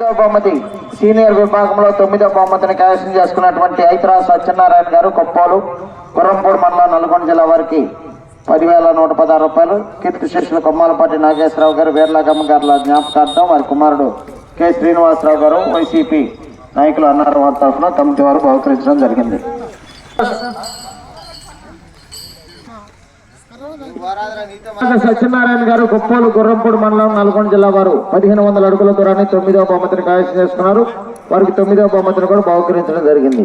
తొమ్మిదవ బహుమతి. సీనియర్ విభాగంలో తొమ్మిదో బహుమతిని కైవసం చేసుకున్నటువంటి ఐతరాజ్ సత్యనారాయణ గారు కొప్పోలు కురంపూడి మండలం నల్గొండ జిల్లా వారికి పదివేల నూట పదహారు రూపాయలు. కీర్తి శిష్యులు కొమ్మాలపాటి నాగేశ్వరరావు గారు వేర్లాగమ్మ గారుల జ్ఞాపకార్థం వారి కుమారుడు కె. శ్రీనివాసరావు గారు వైసీపీ నాయకులు అన్నారు వారి తరఫున కమిటీ వారు బహుకరించడం జరిగింది. సత్యనారాయణ గారు కొప్పోలు గుర్రంపూడి మండలం నల్గొండ జిల్లా వారు పదిహేను వందల అడుగుల దూరాన్ని తొమ్మిదవ బహుమతిని కైవసం చేసుకున్నారు. వారికి తొమ్మిదవ బహుమతిని కూడా బహుకరించడం జరిగింది.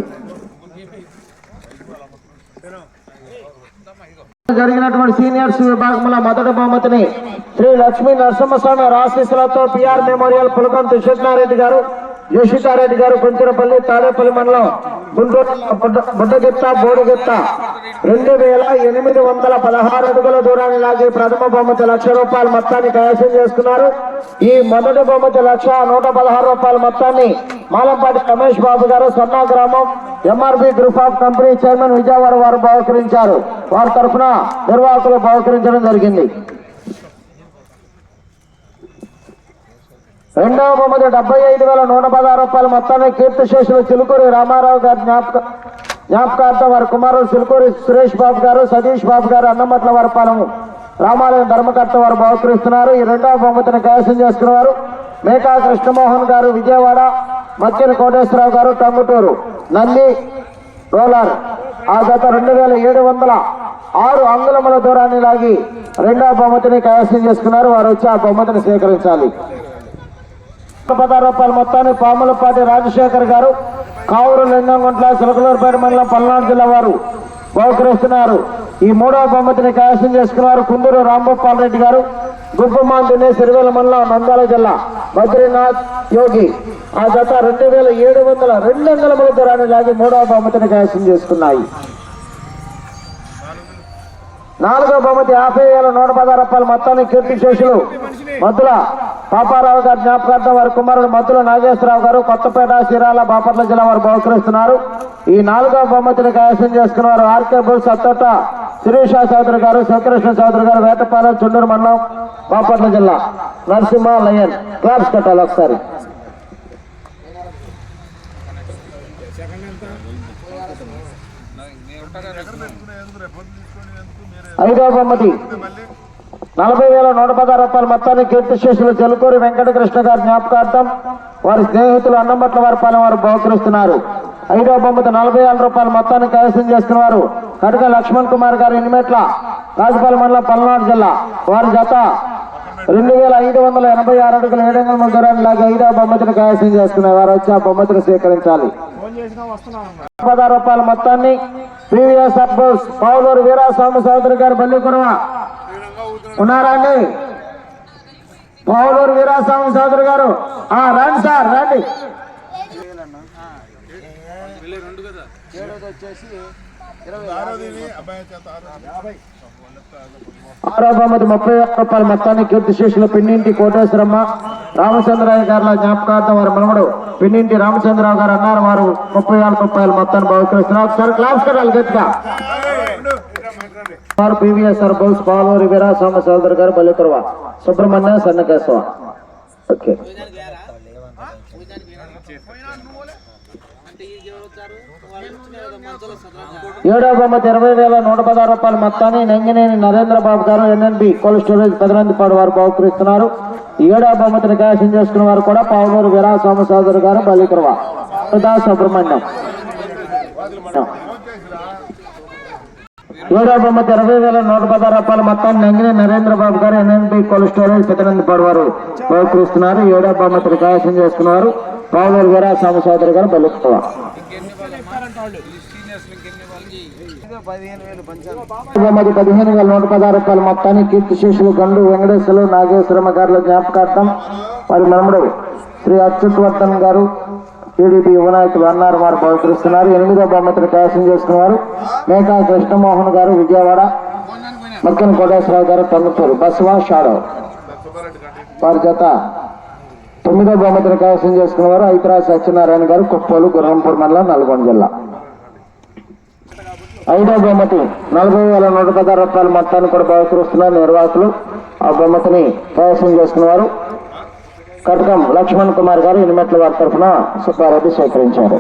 జరిగినటువంటి సీనియర్స్ విభాగంలో మొదటి బహుమతిని శ్రీ లక్ష్మీ నరసింహస్వామి రాశిస్సులతో పిఆర్ మెమోరియల్ పులకం శివనారెడ్డి గారు యోషితారెడ్డి గారు కొంచెరపల్లి తాడేపల్లి మండలం గుంటూరు బుడ్డగిత్త బోడిగిత్త రెండు వేల ఎనిమిది వందల పదహారు అడుగుల దూరాన్ని లాగి ప్రథమ బహుమతి లక్ష రూపాయల మొత్తాన్ని కైవసం చేసుకున్నారు. ఈ మొదటి బహుమతి లక్ష నూట పదహారు రూపాయల మొత్తాన్ని మాలంపాటి రమేష్ బాబు గారు సన్నా గ్రామం MRB group of company chairman Vijayawada వారు బహుకరించారు. వారి తరఫున నిర్వాహకులు బహుకరించడం జరిగింది. రెండవ బహుమతి డెబ్బై ఐదు వేల నూట పదహారు రూపాయలు మొత్తాన్ని కీర్తిశేషులు చిలుకూరి రామారావు గారి జ్ఞాపక జ్ఞాపకార్థం వారి కుమారుడు చిలుకూరి సురేష్ బాబు గారు సతీష్ బాబు గారు అన్నమట్ల వరపాలెం రామాలయం ధర్మకర్త వారు బహుకరిస్తున్నారు. ఈ రెండవ బహుమతిని కైవసం చేసుకున్నవారు మేకా కృష్ణమోహన్ గారు విజయవాడ మక్కిన కోటేశ్వరరావు గారు టంగుటూరు నంది రోలర్. ఆ గత రెండు వేల ఏడు వందల ఆరు అంగుళముల దూరాన్ని లాగి రెండవ బహుమతిని కైవసం చేసుకున్నారు. వారు వచ్చి ఆ బహుమతిని స్వీకరించాలి. పదహారు రూపాయల మొత్తాన్ని పాములపాటి రాజశేఖర్ గారు కావురు లింగంగుంట్ల సులకలూరుపేట మండలం పల్నాడు జిల్లా వారు బహుకరిస్తున్నారు. ఈ మూడవ బహుమతిని కైవసం చేసుకున్నారు కుందూరు రాంగోపాల్ రెడ్డి గారు గుప్పమాంతిని సిరివేల మండలం నంద్యాల జిల్లా బద్రీనాథ్ యోగి. ఆ జత రెండు వేల ఏడు వందల రెండు వందల మూడు దూరాన్ని లాగి మూడవ బహుమతిని కైవసం చేసుకున్నాయి. నాలుగో బహుమతి యాభై వేల నూట పదహారు రూపాయల మొత్తాన్ని కీర్తి శేషులు మద్దుల పాపారావు గారి జ్ఞాపకార్థం వారి కుమారుడు మద్దుల నాగేశ్వరరావు గారు కొత్తపేట సిరాల బాపట్ల జిల్లా వారు బహుకరిస్తున్నారు. ఈ నాలుగో బహుమతిని కైవసం చేసుకున్న వారు ఆర్కే బుల్ సత్తోట శిరీష చౌదరి గారు శివకృష్ణ చౌదరి గారు వేటపాలెం చుండూరు మండలం బాపట్ల జిల్లా. నరసింహ లయన్ క్లాప్స్ కట్టాలి ఒకసారి. ఐదో బహుమతి. నలభై వేల నూట పదహారు రూపాయల మొత్తాన్ని కీర్తి శేషులు చెలుకూరి వెంకటకృష్ణ గారి జ్ఞాపకార్థం వారి స్నేహితులు అన్నంబట్ల వారి పాలన వారు బహుకరిస్తున్నారు. ఐదో బొమ్మతో నలభై వేల రూపాయల మొత్తాన్ని కైవసం చేసుకున్నారు కడక లక్ష్మణ్ కుమార్ గారు ఇనిమెట్ల రాజపాలెం మండలం పల్నాడు జిల్లా వారి జత రెండు వేల ఐదు వందల ఎనభై ఆరు అడుగుల ఏడు వందల దూరాన్ని లాగా ఐదవ బొమ్మతిని కైవసం చేసుకున్నారు వారు వచ్చి ఆ బొమ్మతిని స్వీకరించాలి. పదహారు రూపాయల మొత్తాన్ని ప్రీవియస్ అబ్బోస్ పావులూరు వీరాస్వామి సోదరి గారు బల్లికురవ ఉన్నారా అండి? పావులూరు వీరాస్వామి సోదరు గారు. ఆ రండి సార్ రండి. ఆరో బహుమతి ముప్పై వేల రూపాయల మొత్తాన్ని కీర్తి శేషులు పిన్నింటి కోటేశ్వరమ్మ రామచంద్రయ్య గారి జ్ఞాపకార్థం వారి మనవడు పిన్నింటి రామచంద్రరావు గారు అన్నారు. వారు ముప్పై వేల రూపాయల మొత్తాన్ని బహుకరిస్తున్నారు. ఒకసారి క్లాస్ కట్టాలి గట్టిగా. వారు పివిఎస్ఆర్ బౌస్ రివేరా సోమ సోదర్ గారు బలికురవ సుబ్రహ్మణ్య సన్నకేశవ. ఓకే. ఏడవ బొమ్మతి ఇరవై వేల నూట పదహారు రూపాయల మొత్తాన్ని నెంగినేని నరేంద్ర బాబు గారు ఎన్ఎన్బి కోల్డ్ స్టోరేజ్ పెదనందిపాడు వారు బహుకరిస్తున్నారు. ఏడవ బొమ్మతిని కైవసం చేసుకున్న వారు కూడా పావులూరు వీరాస్వామి సోదరు గారు బలికురవ సుబ్రహ్మణ్యం. ఏడవ బొమ్మతి ఇరవై వేల నూట పదహారు రూపాయల మొత్తాన్ని నంగిని నరేంద్ర బాబు గారు ఎన్ఎన్బి కోల్డ్ స్టోరేజ్ పెదనందిపాడు వారు బహుకరిస్తున్నారు ఏడవ బొమ్మతిని కైవసం చేసుకున్నారు. పావులూరు వీరాస్వామి సోదరు గారు బలికురవ బొమ్మది పదిహేను వేల నూట పదహారు రూపాయల మొత్తాన్ని కీర్తి శిష్యులు గండు వెంకటేశ్వరులు నాగేశ్వరమ్మ గారుల జ్ఞాపకార్థం. వారి మనముడు శ్రీ అచ్యుత్ వర్ధన్ గారు టీడీపీ యువనాయకులు అన్నారు వారు పవిత్రిస్తున్నారు. ఎనిమిదో బహుమతిని కైవసం చేసుకున్నారు. మేకా కృష్ణమోహన్ గారు విజయవాడ మక్కన కోటేశ్వరరావు గారు తొంగతూరు బస్వా షాడో. వారి జత తొమ్మిదో బహుమతిని కైవసం చేసుకున్నవారు ఐతరాజ్ సత్యనారాయణ గారు కుప్పలు గుర్రంపూర్ మండలం నల్గొండ జిల్లా. ఐదో బహుమతి నలభై వేల నూట పదహారు రూపాయల మొత్తాన్ని కూడా బహుకరిస్తున్నారు నిర్వాహకులు. ఆ బహుమతిని కైవసం చేసుకున్నవారు కటకం లక్ష్మణ్ కుమార్ గారు ఇనిమెట్ల వారి తరఫున సుబ్బారెడ్డి సేకరించారు